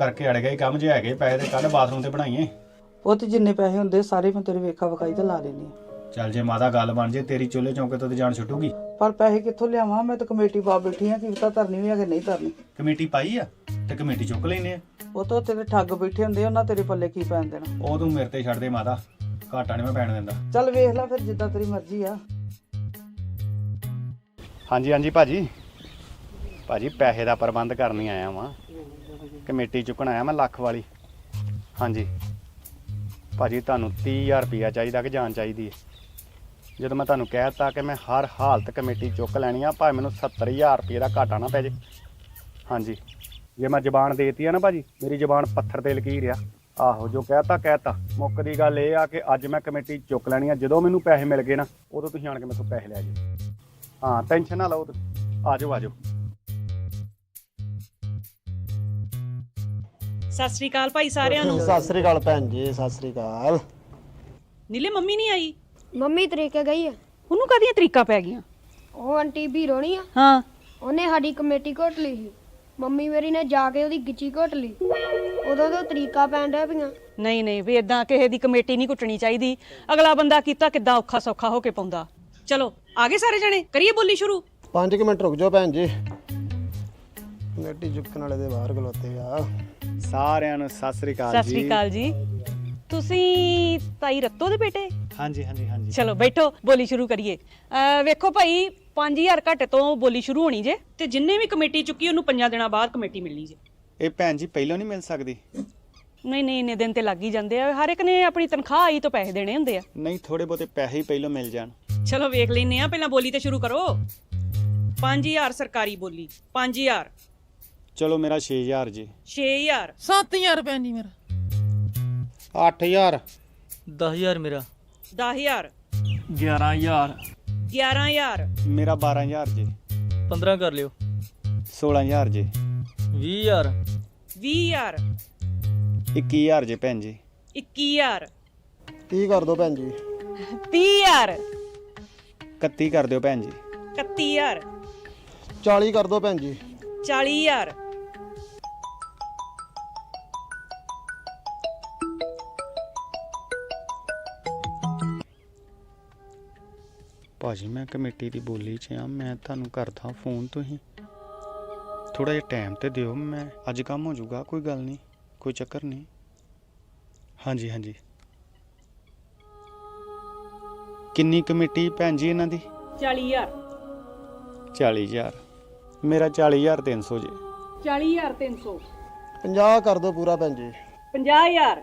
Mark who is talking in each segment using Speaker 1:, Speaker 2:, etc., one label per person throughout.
Speaker 1: ਕਰਕੇ ਅੜ ਗਏ ਕੰਮ ਜੇ ਹੈਗੇ ਪੈਸੇ ਤੇ ਕੱਲ ਬਾਥਰੂਮ ਤੇ ਬਣਾਈਏ।
Speaker 2: ਉਹ ਤੇ ਜਿੰਨੇ ਪੈਸੇ ਹੁੰਦੇ ਸਾਰੇ ਮੈਂ ਤੇਰੇ ਵੇਖਾ ਵਿਖਾਈ ਤੇ ਲਾ ਦੇਣੀ
Speaker 1: ਚੱਲ ਜੇ ਮਾਤਾ ਗੱਲ ਬਣ ਜੇ ਤੇਰੀ ਚੁੱਲ੍ਹੇ ਚੌਂਕੇ ਤੋਂ ਤੇ ਜਾਨ ਛੁੱਟੂਗੀ।
Speaker 2: ਪਰ ਪੈਸੇ ਕਿੱਥੋਂ ਲਿਆਵਾਂ? ਮੈਂ ਤਾਂ ਕਮੇਟੀ ਪਾ ਬੈਠੀ ਆ ਕਿ ਪਤਾ ਧਰਨੀ ਵੀ ਆ ਕਿ ਨਹੀਂ ਧਰਨੀ।
Speaker 1: ਕਮੇਟੀ ਪਾਈ ਆ ਤੇ ਕਮੇਟੀ ਚੁੱਕ ਲੈਨੇ ਆ।
Speaker 2: ਉਹ ਤਾਂ ਤੇਰੇ ਠੱਗ ਬੈਠੇ ਹੁੰਦੇ ਉਹਨਾਂ ਤੇਰੇ ਪੱਲੇ ਕੀ ਪੈਣ ਦੇਣਾ।
Speaker 1: ਉਹ ਤੂੰ ਮੇਰੇ ਤੇ ਛੱਡ ਦੇ ਮਾਤਾ ਘਾਟਾ ਨਹੀਂ ਮੈਂ ਪੈਣ ਦਿੰਦਾ।
Speaker 2: ਚੱਲ ਵੇਖ ਲੈ ਫਿਰ ਜਿੱਦਾਂ ਤੇਰੀ ਮਰਜ਼ੀ ਆ।
Speaker 1: ਹਾਂਜੀ ਹਾਂਜੀ ਭਾਜੀ। ਭਾਜੀ ਪੈਸੇ ਦਾ ਪ੍ਰਬੰਧ ਕਰਨ ਹੀ ਆਇਆ ਵਾਂ। ਕਮੇਟੀ ਚੁੱਕਣ ਆਇਆ ਮੈਂ ਲੱਖ ਵਾਲੀ। ਹਾਂਜੀ। ਭਾਜੀ ਤੁਹਾਨੂੰ 30000 ਰੁਪਇਆ ਚਾਹੀਦਾ ਕਿ ਜਾਨ ਚਾਹੀਦੀ ਹੈ ਜਦੋਂ ਮੈਂ ਤੁਹਾਨੂੰ ਕਹਿ ਦਿੱਤਾ ਕਿ ਮੈਂ ਹਰ ਹਾਲਤ ਕਮੇਟੀ ਚੁੱਕ ਲੈਣੀ ਆ, ਭਾਵੇਂ ਮੈਨੂੰ 70000 ਰੁਪਏ ਦਾ ਘਾਟਾ ਨਾ ਪੈ ਜੇ। ਹਾਂਜੀ। ਜੇ ਮੈਂ ਜ਼ਬਾਨ ਦੇਤੀ ਆ ਨਾ ਭਾਜੀ, ਮੇਰੀ ਜ਼ਬਾਨ ਪੱਥਰ ਤੇ ਲਕੀਰ ਆ। ਆਹੋ, ਜੋ ਕਹਿਤਾ ਕਹਿਤਾ। ਮੁੱਕ ਦੀ ਗੱਲ ਇਹ ਆ ਕਿ ਅੱਜ ਮੈਂ ਕਮੇਟੀ ਚੁੱਕ ਲੈਣੀ ਆ। ਜਦੋਂ ਮੈਨੂੰ ਪੈਸੇ ਮਿਲ ਗਏ ਨਾ, ਉਦੋਂ ਤੁਸੀਂ ਆਣ ਕੇ ਮੇਰੇ ਤੋਂ ਪੈਸੇ ਲੈ ਜਾਓ ਹਾਂ, ਟੈਨਸ਼ਨ ਨਾ ਲਓ ਤੁਸੀਂ ਆ ਜਾਓ।
Speaker 3: ਸਤਿ ਸ੍ਰੀ ਅਕਾਲ ਭਾਈ ਸਾਰਿਆਂ ਨੂੰ।
Speaker 4: ਸਤਿ ਸ੍ਰੀ ਅਕਾਲ ਭੈਣ ਜੀ ਸਤਿ ਸ੍ਰੀ ਅਕਾਲ।
Speaker 3: ਨੀਲੇ ਮੰਮੀ ਨਹੀਂ ਆਈ?
Speaker 5: ਮੰਮੀ ਤਰੀਕੇ ਗਈ ਆ।
Speaker 3: ਉਹਨੂੰ ਕਾਹਦੀਆਂ ਤਰੀਕਾ ਪੈ ਗਈਆਂ?
Speaker 5: ਉਹ ਆਂਟੀ ਬੀਰੋ ਨਹੀਂ ਆ।
Speaker 3: ਹਾਂ।
Speaker 5: ਉਹਨੇ ਸਾਡੀ ਕਮੇਟੀ ਘੋਟ ਲਈ ਸੀ। ਮੰਮੀ ਮੇਰੀ ਨੇ ਜਾ ਕੇ ਉਹਦੀ ਗਿੱਚੀ ਘੋਟ ਲਈ। ਉਦੋਂ ਤੋਂ ਤਰੀਕਾ ਪੈਣ ਡਿਆ ਪਈਆਂ।
Speaker 3: ਨਹੀਂ ਨਹੀਂ ਵੀ ਇਦਾਂ ਕਿਸੇ ਦੀ ਕਮੇਟੀ ਨਹੀਂ ਕੁੱਟਣੀ ਚਾਹੀਦੀ। ਅਗਲਾ ਬੰਦਾ ਕੀਤਾ ਕਿੱਦਾਂ ਔਖਾ ਸੌਖਾ ਹੋ ਕੇ ਪਾਉਂਦਾ। ਚਲੋ ਆਗੇ ਸਾਰੇ ਜਣੇ? ਕਰੀਏ ਬੋਲੀ ਸ਼ੁਰੂ?
Speaker 4: 5 ਕੁ ਮਿੰਟ ਰੁਕ ਜਾਓ ਭੈਣ ਜੀ। ਕਮੇਟੀ ਚੁੱਕਣ ਵਾਲੇ ਦੇ ਬਾਹਰ ਖਲੋਤੇ ਆ।
Speaker 1: ਸਾਰਿਆਂ ਨੂੰ ਸਤਿ ਸ੍ਰੀ ਅਕਾਲ
Speaker 3: ਸਤਿ ਸ੍ਰੀ ਅਕਾਲ ਜੀ। ਤੁਸੀਂ ਤਾਈ ਰੱਤੋ ਦੇ ਬੇਟੇ?
Speaker 1: ਹਾਂਜੀ ਹਾਂਜੀ ਹਾਂਜੀ।
Speaker 3: ਚਲੋ ਬੈਠੋ ਬੋਲੀ ਸ਼ੁਰੂ ਕਰੀਏ। ਅਹ ਵੇਖੋ ਭਾਈ 5000 ਘੱਟ ਤੋਂ ਬੋਲੀ ਸ਼ੁਰੂ ਹੋਣੀ ਜੇ। ਤੇ ਜਿੰਨੇ ਵੀ ਕਮੇਟੀ ਚੁੱਕੀ ਉਹਨੂੰ ਪੰਜਾਂ ਦਿਨਾਂ ਬਾਅਦ ਕਮੇਟੀ ਮਿਲਣੀ ਜੇ।
Speaker 1: ਇਹ ਭੈਣ ਜੀ ਪਹਿਲਾਂ ਨਹੀਂ ਮਿਲ ਸਕਦੀ?
Speaker 3: ਨਹੀਂ ਨਹੀਂ ਇੰਨੇ ਦਿਨ ਤੇ ਲੱਗ ਹੀ ਜਾਂਦੇ ਆ। ਹਰ ਇੱਕ ਨੇ ਆਪਣੀ ਤਨਖਾਹ ਆਈ ਤੋਂ ਪੈਸੇ ਦੇਣੇ ਹੁੰਦੇ ਆ।
Speaker 1: ਨਹੀਂ ਥੋੜੇ ਬਹੁਤੇ ਪੈਸੇ ਹੀ ਪਹਿਲਾਂ ਮਿਲ ਜਾਣ।
Speaker 3: ਚਲੋ ਵੇਖ ਲੈਨੇ ਆ ਪਹਿਲਾਂ ਬੋਲੀ ਤੇ ਸ਼ੁਰੂ ਕਰੋ। 5000 ਸਰਕਾਰੀ ਬੋਲੀ 5000
Speaker 1: ਚਲੋ ਮੇਰਾ 6000 ਜੀ।
Speaker 3: 6000
Speaker 6: 7000 ਭੈਣ ਜੀ ਮੇਰਾ।
Speaker 4: 8000
Speaker 6: 10000 ਮੇਰਾ।
Speaker 3: 10000
Speaker 6: 11000
Speaker 3: 11000
Speaker 1: ਮੇਰਾ 12000 ਜੀ।
Speaker 6: 15 ਕਰ ਲਿਓ।
Speaker 1: 16000 ਜੀ।
Speaker 6: 20000
Speaker 3: 20000
Speaker 1: 21000 ਜੀ ਭੈਣ ਜੀ।
Speaker 3: 21000
Speaker 4: 30 ਕਰ ਦਿਓ ਭੈਣ ਜੀ।
Speaker 3: 30000
Speaker 1: 31 ਕਰ ਦਿਓ ਭੈਣ ਜੀ।
Speaker 3: 31000
Speaker 4: 40 ਕਰ ਦਿਓ ਭੈਣ ਜੀ।
Speaker 3: 40000
Speaker 1: ਭਾਜੀ ਮੈਂ ਕਮੇਟੀ ਦੀ ਬੋਲੀ 'ਚ ਆ ਮੈਂ ਤੁਹਾਨੂੰ ਕਰਦਾ ਫੋਨ ਤੁਸੀਂ। ਥੋੜਾ ਜਿਹਾ ਟਾਈਮ ਤੇ ਦਿਓ ਮੈਂ ਅੱਜ ਕੰਮ ਹੋ ਜਾਊਗਾ ਕੋਈ ਗੱਲ ਨਹੀਂ ਕੋਈ ਚੱਕਰ ਨਹੀਂ। ਹਾਂਜੀ ਹਾਂਜੀ। ਕਿੰਨੀ ਕਮੇਟੀ ਭੈਣ ਜੀ ਇਹਨਾਂ ਦੀ?
Speaker 3: 40000
Speaker 1: 40000 ਮੇਰਾ 40300 ਜੀ।
Speaker 3: 40300
Speaker 4: 50 ਕਰ ਦਿਓ ਪੂਰਾ ਭੈਣ ਜੀ।
Speaker 3: 50000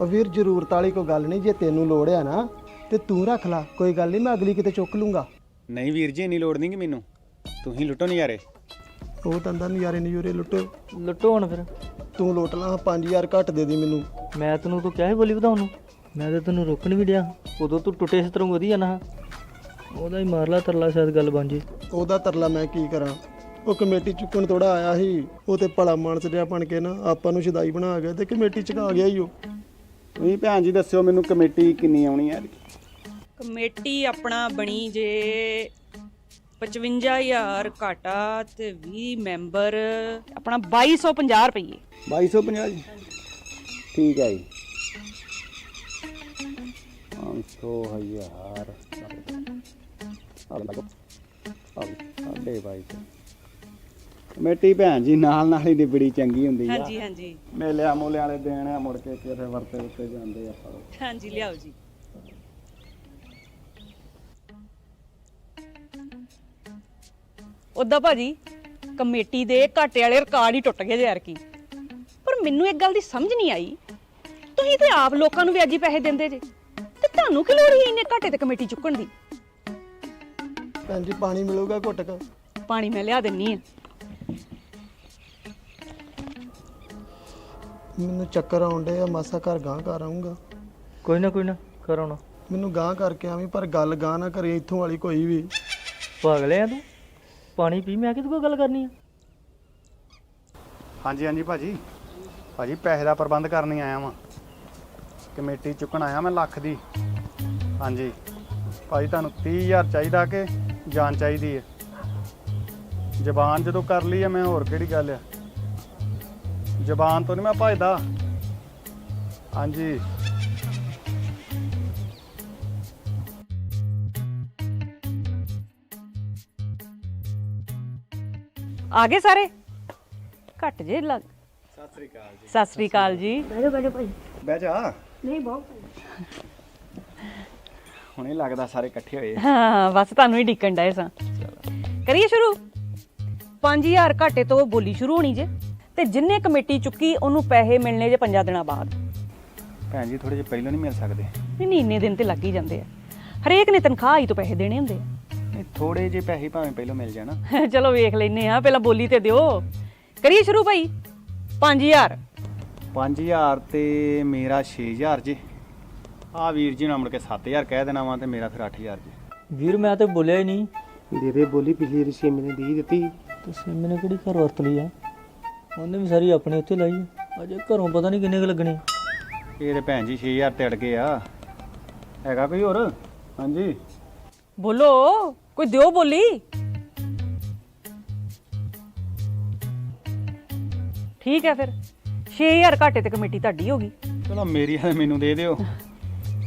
Speaker 4: ਉਹ ਵੀਰ ਜ਼ਰੂਰਤ ਵਾਲੀ ਕੋਈ ਗੱਲ ਨਹੀਂ ਜੇ ਤੈਨੂੰ ਲੋੜ ਆ ਨਾ ਤੇ ਤੂੰ ਰੱਖ ਲੈ ਕੋਈ ਗੱਲ ਨਹੀਂ ਮੈਂ ਅਗਲੀ ਕਿਤੇ ਚੁੱਕ ਲੂੰਗਾ।
Speaker 1: ਨਹੀਂ ਵੀਰ ਜੀ ਇੰਨੀ ਲੋੜ ਨਹੀਂ ਕਿ ਮੈਨੂੰ। ਤੁਸੀਂ ਲੁੱਟੋ ਨਜ਼ਾਰੇ।
Speaker 4: ਉਹ ਤੰਦਾ ਨਜ਼ਾਰੇ ਨਜ਼ੂਰੇ ਲੁੱਟੋ
Speaker 6: ਲੁੱਟੋ ਹੁਣ ਫਿਰ।
Speaker 4: ਤੂੰ ਲੁੱਟ ਲਾ 5000 ਘੱਟ ਦੇ ਦੀ ਮੈਨੂੰ।
Speaker 6: ਮੈਂ ਤੈਨੂੰ ਤੂੰ ਕਿਹਾ ਸੀ ਬੋਲੀ ਵਧਾਉਣ ਨੂੰ। ਮੈਂ ਤਾਂ ਤੈਨੂੰ ਰੋਕਣ ਵੀ ਡਿਆ। ਉਦੋਂ ਤੂੰ ਟੁੱਟੇ ਇਸ ਤਰ੍ਹਾਂ ਵਧੀਆ ਨਾ। ਉਹਦਾ ਹੀ ਮਾਰ ਲਾ ਤਰਲਾ ਸ਼ਾਇਦ ਗੱਲ ਬਣ ਜੇ।
Speaker 4: ਉਹਦਾ ਤਰਲਾ ਮੈਂ ਕੀ ਕਰਾਂ? ਉਹ ਕਮੇਟੀ ਚੁੱਕਣ ਥੋੜਾ ਆਇਆ ਸੀ ਉਹ ਤੇ ਭਲਾ ਮਾਨਸ ਜਿਹਾ ਬਣ ਕੇ ਨਾ ਆਪਾਂ ਨੂੰ ਸ਼ਦਾਈ ਬਣਾ ਗਿਆ ਤੇ ਕਮੇਟੀ ਚੁਕਾ ਗਿਆ ਹੀ ਉਹ।
Speaker 1: ਤੁਸੀਂ ਭੈਣ ਜੀ ਦੱਸਿਓ ਮੈਨੂੰ ਕਮੇਟੀ ਕਿੰਨੀ ਆਉਣੀ ਹੈ
Speaker 3: ਕਮੇਟੀ ਆਪਣਾ ਬਣੀ ਜੇ 55000 ਘਾਟਾ ਤੇ 20 ਮੈਂਬਰ ਆਪਣਾ 2250 ਰੁਪਏ
Speaker 1: 2250 ਜੀ ਠੀਕ ਹੈ ਜੀ 500 ਹਜ਼ਾਰ ਸਾਡੇ ਬਾਈ ਕਮੇਟੀ ਭੈਣ ਜੀ ਨਾਲ ਨਾਲ ਹੀ ਦੀ ਬੜੀ ਚੰਗੀ ਹੁੰਦੀ ਆ।
Speaker 3: ਹਾਂਜੀ ਹਾਂਜੀ।
Speaker 1: ਮੇਲਿਆਂ ਮੂਲਿਆਂ ਵਾਲੇ ਦੇਣ ਆ ਮੁੜ ਕੇ ਕਿਸੇ ਵਰਤੇ ਉੱਤੇ ਜਾਂਦੇ ਆ ਆਪਾਂ।
Speaker 3: ਹਾਂਜੀ ਲਿਆਓ ਜੀ। ਉਦਾਂ ਭਾਜੀ ਕਮੇਟੀ ਦੇ ਘਾਟੇ ਵਾਲੇ ਰਿਕਾਰਡ ਹੀ ਟੁੱਟ ਗਏ ਯਾਰ ਕੀ ਪਰ ਮੈਨੂੰ ਇੱਕ ਗੱਲ ਦੀ ਸਮਝ ਨਹੀਂ ਆਈ। ਤੁਸੀਂ ਤੇ ਆਪ ਲੋਕਾਂ ਨੂੰ ਵਿਆਜੀ ਪੈਸੇ ਦਿੰਦੇ ਜੇ। ਤੇ ਤੁਹਾਨੂੰ ਕੀ ਲੋੜ ਹੈ ਇੰਨੇ ਘਾਟੇ ਤੇ ਕਮੇਟੀ ਚੁੱਕਣ ਦੀ?
Speaker 4: ਭੈਣ ਜੀ ਪਾਣੀ ਮਿਲੂਗਾ ਘੁੱਟ ਕੇ।
Speaker 3: ਪਾਣੀ ਮੈਂ ਲਿਆ ਦਿੰਨੀ ਆ।
Speaker 4: ਮੈਨੂੰ ਚੱਕਰ ਆਉਂਦੇ ਆ ਮਾਸਾ ਘਰ ਗਾਂ ਕਰ ਆਉਂਗਾ
Speaker 6: ਕੋਈ ਨਾ ਕੋਈ ਨਾ ਕਰਾਉਣਾ
Speaker 4: ਮੈਨੂੰ ਗਾਂ ਕਰਕੇ ਆਵੀਂ ਪਰ ਗੱਲ ਗਾਂ ਨਾ ਕਰੇ ਇੱਥੋਂ ਵਾਲੀ ਕੋਈ ਵੀ।
Speaker 6: ਪਾਗਲੇ ਆ ਤੂੰ? ਪਾਣੀ ਪੀ ਮੈਂ ਕਿਹਦੇ ਕੋਲ ਗੱਲ ਕਰਨੀ ਆ?
Speaker 1: ਹਾਂਜੀ ਹਾਂਜੀ ਭਾਜੀ। ਭਾਜੀ ਪੈਸੇ ਦਾ ਪ੍ਰਬੰਧ ਕਰਨ ਹੀ ਆਇਆ ਵਾਂ। ਕਮੇਟੀ ਚੁੱਕਣ ਆਇਆ ਮੈਂ ਲੱਖ ਦੀ। ਹਾਂਜੀ। ਭਾਜੀ ਤੁਹਾਨੂੰ 30000 ਚਾਹੀਦਾ ਕਿ ਜਾਨ ਚਾਹੀਦੀ ਹੈ ਜ਼ਬਾਨ ਜਦੋਂ ਕਰ ਲਈ ਹੈ ਮੈਂ ਹੋਰ ਕਿਹੜੀ ਗੱਲ ਆ? ਜ਼ਬਾਨ ਤੋਂ ਨਹੀਂ ਮੈਂ ਭਜਦਾ। ਹਾਂਜੀ।
Speaker 3: ਆ ਗਏ ਸਾਰੇ? ਘੱਟ ਜੇ ਲੱਗ।
Speaker 1: ਸਤਿ ਸ੍ਰੀ ਅਕਾਲ ਜੀ।
Speaker 3: ਸਤਿ ਸ੍ਰੀ ਅਕਾਲ ਜੀ।
Speaker 5: ਬੈਠੋ ਬੈਠੋ ਭਾਈ।
Speaker 1: ਬਹਿ ਜਾ।
Speaker 5: ਨਹੀਂ ਬਹੁਤ
Speaker 1: ਹੁਣੇ ਲੱਗਦਾ ਸਾਰੇ ਇਕੱਠੇ ਹੋਏ।
Speaker 3: ਹਾਂ ਬਸ ਤੁਹਾਨੂੰ ਹੀ ਡਿੱਕਣ ਡਏ ਸਾਂ। ਕਰੀਏ ਸ਼ੁਰੂ? 5000 ਘਾਟੇ ਤੋਂ ਬੋਲੀ ਸ਼ੁਰੂ ਹੋਣੀ ਜੇ। ਤੇ ਜਿੰਨੇ ਕਮੇਟੀ ਚੁੱਕੀ ਉਹਨੂੰ ਪੈਸੇ ਮਿਲਣੇ ਜੇ ਪੰਜਾਂ ਦਿਨਾਂ ਬਾਅਦ।
Speaker 1: ਭੈਣ ਜੀ ਥੋੜੇ ਜਿਹਾ ਪਹਿਲਾਂ ਨਹੀਂ ਮਿਲ ਸਕਦੇ।
Speaker 3: ਨਹੀਂ ਨਹੀਂ ਇੰਨੇ ਦਿਨ ਤੇ ਲੱਗ ਹੀ ਜਾਂਦੇ ਆ। ਹਰੇਕ ਨੇ ਤਨਖਾਹ ਹੀ ਤੋਂ ਪੈਸੇ ਦੇਣੇ ਹੁੰਦੇ
Speaker 1: ਨਹੀਂ ਥੋੜੇ ਜਿਹੇ ਪੈਸੇ ਭਾਵੇਂ ਪਹਿਲਾਂ ਮਿਲ ਜਾਣ।
Speaker 3: ਚਲੋ ਵੇਖ ਲੈਨੇ ਆ ਪਹਿਲਾਂ ਬੋਲੀ ਤੇ ਦਿਓ। ਕਰੀਏ ਸ਼ੁਰੂ ਭਾਈ। 5000
Speaker 1: 5000 ਤੇ ਮੇਰਾ 6000 ਜੀ। ਆ ਵੀਰ ਜੀ ਨਾਲ ਮੁੜ ਕੇ 7000 ਕਹਿ ਦੇਣਾ ਵਾ ਤੇ ਮੇਰਾ ਫਿਰ 8000 ਜੀ।
Speaker 6: ਵੀਰ ਮੈਂ ਤੇ ਬੋਲਿਆ ਹੀ ਨਹੀਂ।
Speaker 4: ਦੇ ਦੇ ਬੋਲੀ ਪਿਛਲੀ ਵਾਰੀ ਛੇ ਮਹੀਨੇ ਦੀ ਦਿੱਤੀ।
Speaker 6: ਤੇ ਸਿੰਮੀ ਨੇ ਕਿਹੜੀ ਘਰ ਵਰਤ ਲਈ ਆ? ਉਹਨੇ ਵੀ ਸਾਰੀ ਆਪਣੀ ਉੱਥੇ ਲਾਈ ਆ। ਅਜੇ ਘਰੋਂ ਪਤਾ ਨਹੀਂ ਕਿੰਨੇ ਕੁ ਲੱਗਣੇ।
Speaker 1: ਇਹ ਤੇ ਭੈਣ ਜੀ 6000 ਤੇ ਅੜ ਗਏ ਆ। ਹੈਗਾ ਕੋਈ ਹੋਰ? ਹਾਂਜੀ।
Speaker 3: ਬੋਲੋ ਕੋਈ ਦਿਓ ਬੋਲੀ? ਠੀਕ ਹੈ ਫਿਰ। 6000 ਘਾਟੇ ਤੇ ਕਮੇਟੀ ਤੁਹਾਡੀ ਹੋ ਗਈ।
Speaker 1: ਚਲੋ ਮੇਰੀ ਆ ਮੈਨੂੰ ਦੇ ਦਿਓ।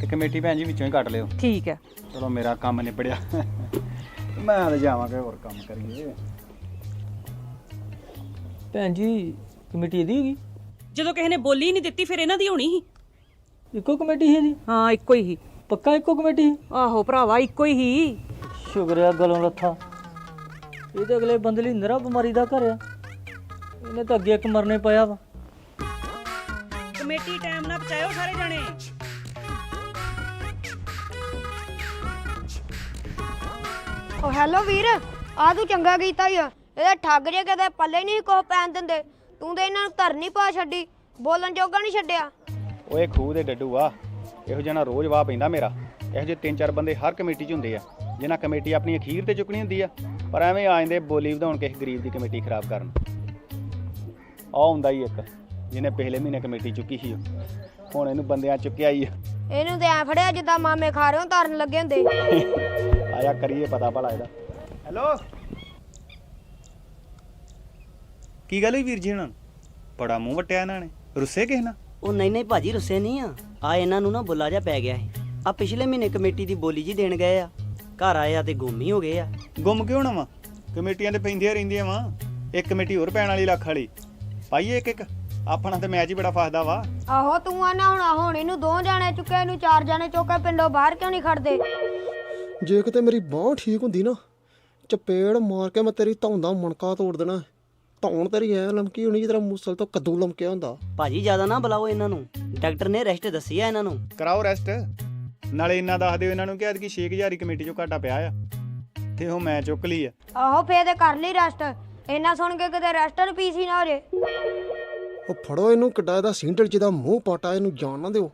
Speaker 1: ਤੇ ਕਮੇਟੀ ਭੈਣ ਜੀ ਵਿੱਚੋਂ ਹੀ ਕੱਟ ਲਿਓ।
Speaker 3: ਠੀਕ ਹੈ।
Speaker 1: ਚਲੋ ਮੇਰਾ ਕੰਮ ਨਿਬੜਿਆ। ਮੈਂ ਤਾਂ ਜਾਵਾਂਗਾ ਹੋਰ ਕੰਮ ਕਰੀਏ।
Speaker 6: ਭੈਣ ਜੀ ਕਮੇਟੀ ਇਹਦੀ ਹੈਗੀ?
Speaker 3: ਜਦੋਂ ਕਿਸੇ ਨੇ ਬੋਲੀ ਨਹੀਂ ਦਿੱਤੀ ਫਿਰ ਇਹਨਾਂ ਦੀ ਹੋਣੀ ਸੀ।
Speaker 6: ਇੱਕੋ ਕਮੇਟੀ ਹੈ ਜੀ
Speaker 3: ਹਾਂ ਇੱਕੋ ਹੀ ਸੀ।
Speaker 6: ਪੱਕਾ ਇੱਕੋ ਕਮੇਟੀ ਸੀ?
Speaker 3: ਆਹੋ ਭਰਾਵਾ ਇੱਕੋ ਹੀ ਸੀ।
Speaker 6: ਸ਼ੁਕਰਿਆ ਗਲੋਂ ਲੱਥਾ। ਇਹ ਤਾਂ ਅਗਲੇ ਬੰਦੇ ਲਈ ਨਰਾ ਬਿਮਾਰੀ ਦਾ ਘਰ ਆ। ਇਹਨੇ ਤਾਂ ਅੱਗੇ ਇੱਕ ਮਰਨੇ ਪਿਆ ਵਾ।
Speaker 3: ਕਮੇਟੀ ਟਾਈਮ ਨਾਲ ਪਹੁੰਚਾਇਓ ਸਾਰੇ ਜਣੇ।
Speaker 5: ਓ ਹੈਲੋ ਵੀਰ ਆ ਤੂੰ ਚੰਗਾ ਕੀਤਾ ਆ। ਇਹਦੇ ਠੱਗ ਜੇ ਕਦੇ ਪੱਲੇ ਨਹੀਂ ਕੋ ਪੈਣ ਦਿੰਦੇ। ਤੂੰ ਤੇ ਇਹਨਾਂ ਨੂੰ ਧਰਨੀ ਪਾ ਛੱਡੀ ਬੋਲਣ ਜੋਗਾ ਨਹੀਂ ਛੱਡਿਆ।
Speaker 1: ਓਏ ਖੂਹ ਦੇ ਡੱਡੂ ਆ ਇਹੋ ਜਿਹਾ ਨਾ ਰੋਜ਼ ਵਾਹ ਪੈਂਦਾ ਮੇਰਾ। ਇਹੋ ਜਿਹੇ ਤਿੰਨ ਚਾਰ ਬੰਦੇ ਹਰ ਕਮੇਟੀ 'ਚ ਹੁੰਦੇ ਆ ਜਿਨ੍ਹਾਂ ਕਮੇਟੀ ਆਪਣੀ ਅਖੀਰ ਤੇ ਚੁੱਕਣੀ ਹੁੰਦੀ ਆ ਪਰ ਐਵੇਂ ਆ ਜਾਂਦੇ ਬੋਲੀ ਵਧਾਉਣ ਕਿਸੇ ਗਰੀਬ ਦੀ ਕਮੇਟੀ ਖਰਾਬ ਕਰਨ। ਆ ਹੁੰਦਾ ਹੀ ਇੱਕ ਜਿਹਨੇ ਪਿਛਲੇ ਮਹੀਨੇ ਕਮੇਟੀ ਚੁੱਕੀ ਸੀ। ਉਹ। ਹੁਣ ਇਹਨੂੰ ਬੰਦਿਆਂ ਚੁੱਕਿਆ ਹੀ ਆ।
Speaker 5: ਇਹਨੂੰ ਤੇ ਐ ਫੜਿਆ ਜਿੱਦਾਂ ਮਾਮੇ ਖਾ ਰਹੇ ਹੋ ਧਰਨ ਲੱਗੇ ਹੁੰਦੇ।
Speaker 1: ਆਇਆ ਕਰੀਏ ਪਤਾ ਭਲਾ ਇਹਦਾ। ਹੈਲੋ? ਕੀ ਗੱਲ ਹੋਈ ਵੀਰ ਜੀ ਹਣਾ ਬੜਾ ਮੂੰਹ ਵਟਿਆ ਇਹਨਾਂ ਨੇ। ਰੁੱਸੇ ਕਿਸ ਨਾਲ?
Speaker 7: ਉਹ ਨਹੀਂ ਨਹੀਂ ਭਾਜੀ ਰੁੱਸੇ ਨਹੀਂ ਆ। ਆ ਇਹਨਾਂ ਨੂੰ ਨਾ ਬੁੱਲਾ ਜਾ ਪੈ ਗਿਆ ਹੈ ਆ ਪਿਛਲੇ ਮਹੀਨੇ ਕਮੇਟੀ ਦੀ ਬੋਲੀ ਜੀ ਦੇਣ ਗਏ ਆ। ਘਰ ਆਏ ਆ ਤੇ ਗੁੰਮ ਹੀ ਹੋ ਗਏ ਆ।
Speaker 1: ਗੁੰਮ ਕਿਉਂ ਨਾ ਵਾ? ਕਮੇਟੀਆਂ ਤੇ ਪੈਂਦੀਆਂ ਰਹਿੰਦੀਆਂ ਵਾ। ਇੱਕ ਕਮੇਟੀ ਹੋਰ ਪੈਣ ਵਾਲੀ ਲੱਖ ਵਾਲੀ। ਪਾਈਏ ਇੱਕ ਇੱਕ ਆਪਣਾ ਤੇ ਮੈਚ ਹੀ ਬੜਾ ਫਸਦਾ ਵਾ।
Speaker 5: ਆਹੋ ਤੂੰ ਆ ਨਾ ਹੁਣ ਹੁਣ ਇਹਨੂੰ ਦੋ ਜਾਣੇ ਚੁੱਕੇ ਇਹਨੂੰ ਚਾਰ ਜਾਣੇ ਚੁੱਕੇ ਪਿੰਡੋਂ ਬਾਹਰ ਕਿਉਂ ਨਹੀਂ ਖੜਦੇ?
Speaker 4: ਜੇ ਕਿਤੇ ਮੇਰੀ ਬਾਹ ਠੀਕ ਹੁੰਦੀ ਨਾ ਚਪੇੜ ਮਾਰ ਕੇ ਮੈਂ ਤੇਰੀ ਧੌਣ ਦਾ ਮਣਕਾ ਤੋੜ ਦੇਣਾ। ਧੌਣ ਤੇਰੀ ਐ ਲਮਕੀ ਹੋਣੀ ਜਿਸ ਮੂਸਲ ਤੋਂ ਕੱਦੂ ਲਮਕਿਆ ਹੁੰਦਾ।
Speaker 7: ਭਾਜੀ ਜ਼ਿਆਦਾ ਨਾ ਬੁਲਾਓ ਇਹਨਾਂ ਨੂੰ। ਡਾਕਟਰ ਨੇ ਰੈਸਟ ਦੱਸੀ ਆ ਇਹਨਾਂ ਨੂੰ।
Speaker 1: ਕਰਾਓ ਰੈਸਟ। ਨਾਲੇ ਇੰਨਾ ਦੱਸ ਦਿਓ ਇਹਨਾਂ ਨੂੰ ਕਿ ਐਤਕੀ 6000 ਹੀ ਕਮੇਟੀ ਚੋਂ ਘਾਟਾ ਪਿਆ ਆ। ਤੇ ਉਹ ਮੈਂ ਚੁੱਕ ਲਈ ਆ।
Speaker 5: ਆਹੋ ਫੇਰ ਤੇ ਕਰ ਲਈ ਰੈਸਟ। ਇਹਨਾਂ ਸੁਣ ਕੇ ਕਿਤੇ ਰੈਸਟਰ ਪੀਸੀ ਨਾ ਹੋ ਜੇ।
Speaker 4: ਉਹ ਫੜੋ ਇਹਨੂੰ ਕਿੱਡਾ ਇਹਦਾ ਸਿੰਡਲ ਜਿਹਦਾ ਮੂੰਹ ਪਾਟਾ ਇਹਨੂੰ ਜਾਣ ਨਾ ਦਿਓ।